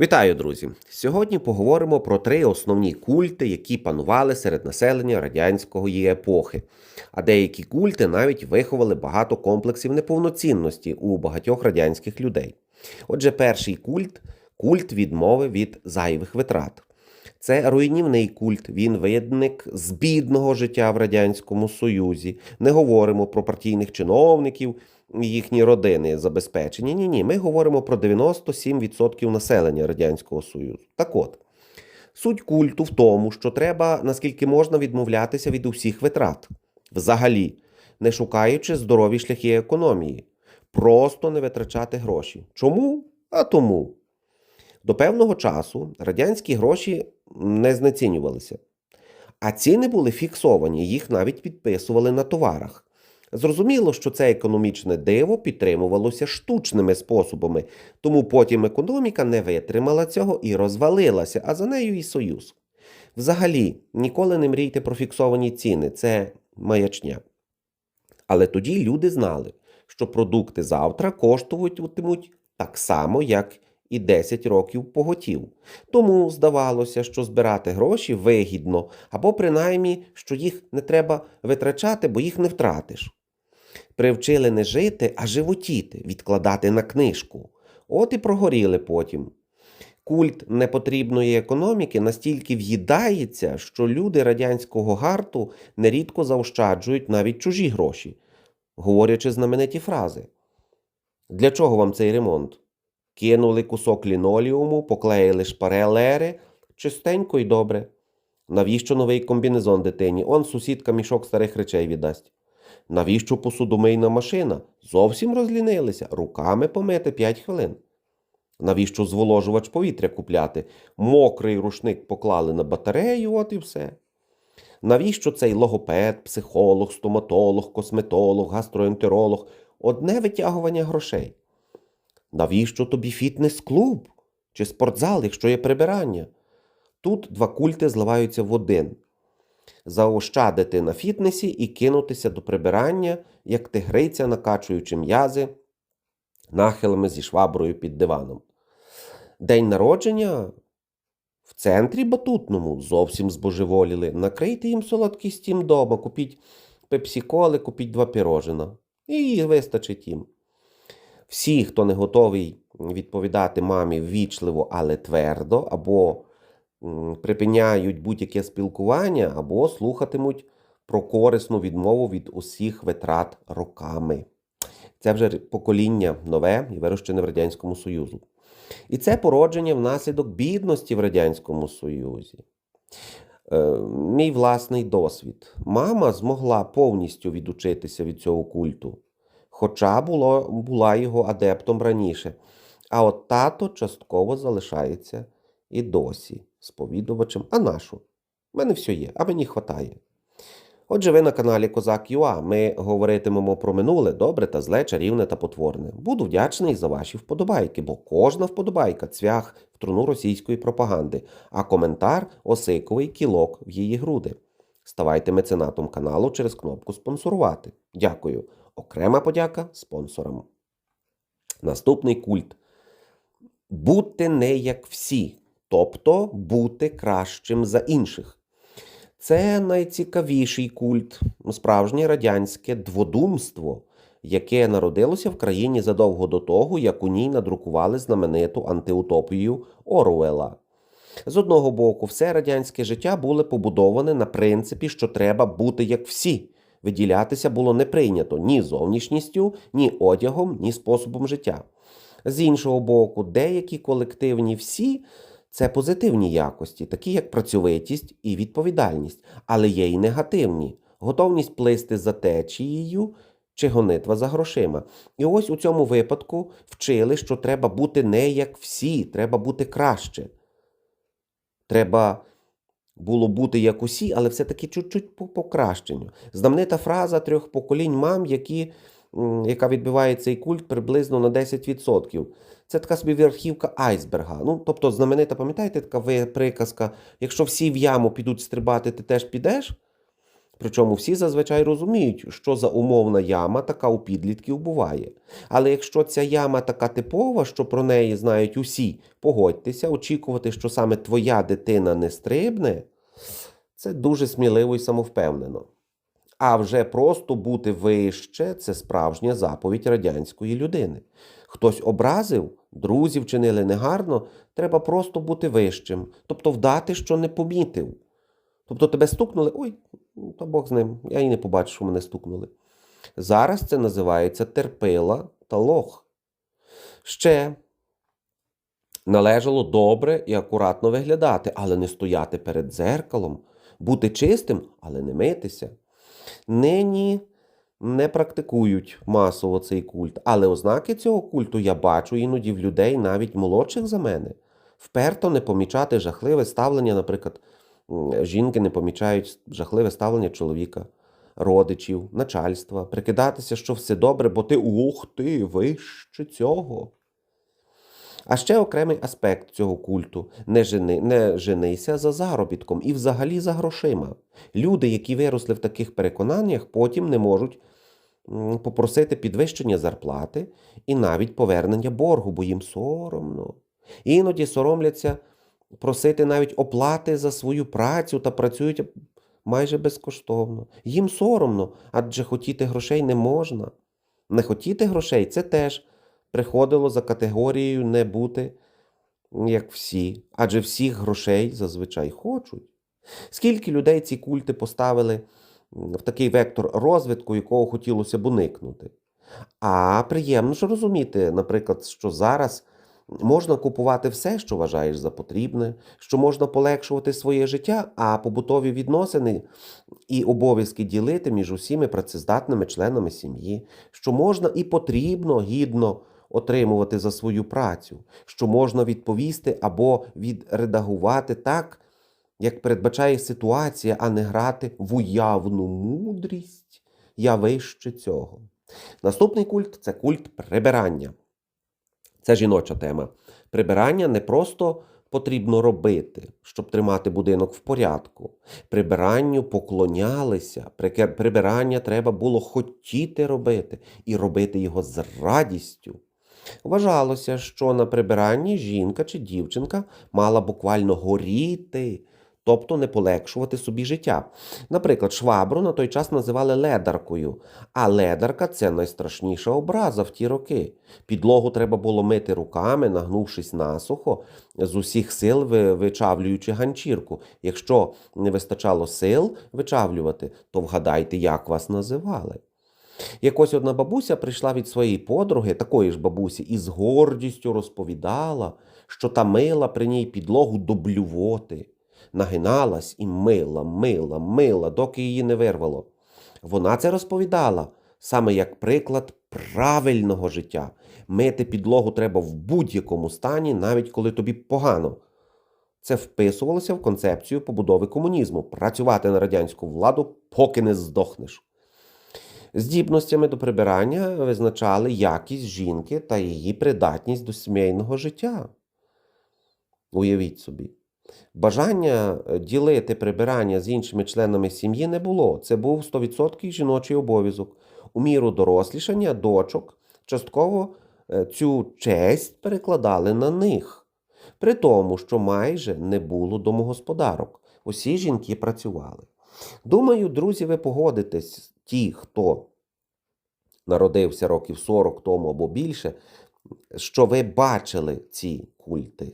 Вітаю, друзі! Сьогодні поговоримо про три основні культи, які панували серед населення радянської епохи. А деякі культи навіть виховали багато комплексів неповноцінності у багатьох радянських людей. Отже, перший культ культ відмови від зайвих витрат. Це руйнівний культ. Він виник з бідного життя в Радянському Союзі. Не говоримо про партійних чиновників, їхні родини забезпечені. Ні, ні. Ми говоримо про 97% населення Радянського Союзу. Так от, суть культу в тому, що треба наскільки можна відмовлятися від усіх витрат, взагалі, не шукаючи здорові шляхи економії, просто не витрачати гроші. Чому? А тому. До певного часу радянські гроші не знецінювалися, а ціни були фіксовані, їх навіть підписували на товарах. Зрозуміло, що це економічне диво підтримувалося штучними способами, тому потім економіка не витримала цього і розвалилася, а за нею і союз. Взагалі, ніколи не мрійте про фіксовані ціни, це маячня. Але тоді люди знали, що продукти завтра коштуватимуть так само, як і 10 років поготів. Тому здавалося, що збирати гроші вигідно, або принаймні, що їх не треба витрачати, бо їх не втратиш. Привчили не жити, а животіти, відкладати на книжку. От і прогоріли потім. Культ непотрібної економіки настільки в'їдається, що люди радянського гарту нерідко заощаджують навіть чужі гроші, говорячи знамениті фрази. Для чого вам цей ремонт? Кинули кусок ліноліуму, поклеїли шпарелери, чистенько і добре. Навіщо новий комбінезон дитині? Он сусідка мішок старих речей віддасть. Навіщо посудомийна машина? Зовсім розлінилися, руками помити 5 хвилин. Навіщо зволожувач повітря купляти? Мокрий рушник поклали на батарею, от і все. Навіщо цей логопед, психолог, стоматолог, косметолог, гастроентеролог? Одне витягування грошей. Навіщо тобі фітнес-клуб чи спортзал, якщо є прибирання? Тут два культи зливаються в один. Заощадити на фітнесі і кинутися до прибирання, як тигриця, накачуючи м'язи нахилами зі шваброю під диваном. День народження в центрі батутному зовсім збожеволіли. Накрийте їм солодкий стім дома, купіть пепсіколи, купіть два пірожина. І вистачить їм. Всі, хто не готовий відповідати мамі ввічливо, але твердо, або припиняють будь-яке спілкування, або слухатимуть про корисну відмову від усіх витрат роками. Це вже покоління нове і вирощене в Радянському Союзу. І це породження внаслідок бідності в Радянському Союзі. Е, мій власний досвід. Мама змогла повністю відучитися від цього культу, хоча було, була його адептом раніше. А от тато частково залишається і досі сповідувачем. А нашу? У мене все є, а мені хватає. Отже, ви на каналі Козак Юа. Ми говоритимемо про минуле, добре та зле, чарівне та потворне. Буду вдячний за ваші вподобайки, бо кожна вподобайка цвях в труну російської пропаганди, а коментар осиковий кілок в її груди. Ставайте меценатом каналу через кнопку спонсорувати. Дякую. Окрема подяка спонсорам. Наступний культ. Бути не як всі, тобто бути кращим за інших. Це найцікавіший культ, справжнє радянське дводумство, яке народилося в країні задовго до того, як у ній надрукували знамениту антиутопію Оруела. З одного боку, все радянське життя було побудоване на принципі, що треба бути як всі. Виділятися було не прийнято ні зовнішністю, ні одягом, ні способом життя. З іншого боку, деякі колективні всі це позитивні якості, такі як працьовитість і відповідальність, але є й негативні готовність плисти за течією чи гонитва за грошима. І ось у цьому випадку вчили, що треба бути не як всі, треба бути краще. Треба було бути як усі, але все-таки чуть-чуть по покращенню. Знаменита фраза трьох поколінь мам, які, яка відбиває цей культ приблизно на 10%. Це така собі верхівка айсберга. Ну, тобто, знаменита, пам'ятаєте, така приказка, якщо всі в яму підуть стрибати, ти теж підеш. Причому всі зазвичай розуміють, що за умовна яма така у підлітків буває. Але якщо ця яма така типова, що про неї знають усі, погодьтеся, очікувати, що саме твоя дитина не стрибне, це дуже сміливо і самовпевнено. А вже просто бути вище це справжня заповідь радянської людини. Хтось образив, друзі вчинили негарно, треба просто бути вищим, тобто вдати, що не помітив. Тобто тебе стукнули, ой, ну, та Бог з ним, я і не побачив, що мене стукнули. Зараз це називається терпила та лох. Ще належало добре і акуратно виглядати, але не стояти перед дзеркалом, бути чистим, але не митися. Нині не практикують масово цей культ, але ознаки цього культу я бачу іноді в людей, навіть молодших за мене. Вперто не помічати жахливе ставлення, наприклад, жінки не помічають жахливе ставлення чоловіка, родичів, начальства, прикидатися, що все добре, бо ти ух ти, вище цього. А ще окремий аспект цього культу не, жени, не женися за заробітком і взагалі за грошима. Люди, які виросли в таких переконаннях, потім не можуть попросити підвищення зарплати і навіть повернення боргу, бо їм соромно. Іноді соромляться просити навіть оплати за свою працю та працюють майже безкоштовно. Їм соромно, адже хотіти грошей не можна. Не хотіти грошей це теж приходило за категорією не бути як всі, адже всіх грошей зазвичай хочуть. Скільки людей ці культи поставили в такий вектор розвитку, якого хотілося б уникнути? А приємно ж розуміти, наприклад, що зараз можна купувати все, що вважаєш за потрібне, що можна полегшувати своє життя, а побутові відносини і обов'язки ділити між усіми працездатними членами сім'ї, що можна і потрібно гідно отримувати за свою працю, що можна відповісти або відредагувати так, як передбачає ситуація, а не грати в уявну мудрість. Я вище цього. Наступний культ це культ прибирання. Це жіноча тема. Прибирання не просто потрібно робити, щоб тримати будинок в порядку. Прибиранню поклонялися. Прибирання треба було хотіти робити і робити його з радістю. Вважалося, що на прибиранні жінка чи дівчинка мала буквально горіти, тобто не полегшувати собі життя. Наприклад, швабру на той час називали ледаркою, а ледарка це найстрашніша образа в ті роки. Підлогу треба було мити руками, нагнувшись насухо, з усіх сил вичавлюючи ганчірку. Якщо не вистачало сил вичавлювати, то вгадайте, як вас називали. Якось одна бабуся прийшла від своєї подруги, такої ж бабусі, і з гордістю розповідала, що та мила при ній підлогу до блювоти. Нагиналась і мила, мила, мила, доки її не вирвало. Вона це розповідала саме як приклад правильного життя. Мити підлогу треба в будь-якому стані, навіть коли тобі погано. Це вписувалося в концепцію побудови комунізму працювати на радянську владу, поки не здохнеш. Здібностями до прибирання визначали якість жінки та її придатність до сімейного життя. Уявіть собі. Бажання е, ділити прибирання з іншими членами сім'ї не було. Це був 100% жіночий обов'язок. У міру дорослішання дочок частково е, цю честь перекладали на них. При тому, що майже не було домогосподарок. Усі жінки працювали. Думаю, друзі, ви погодитесь, ті, хто народився років 40 тому або більше, що ви бачили ці культи.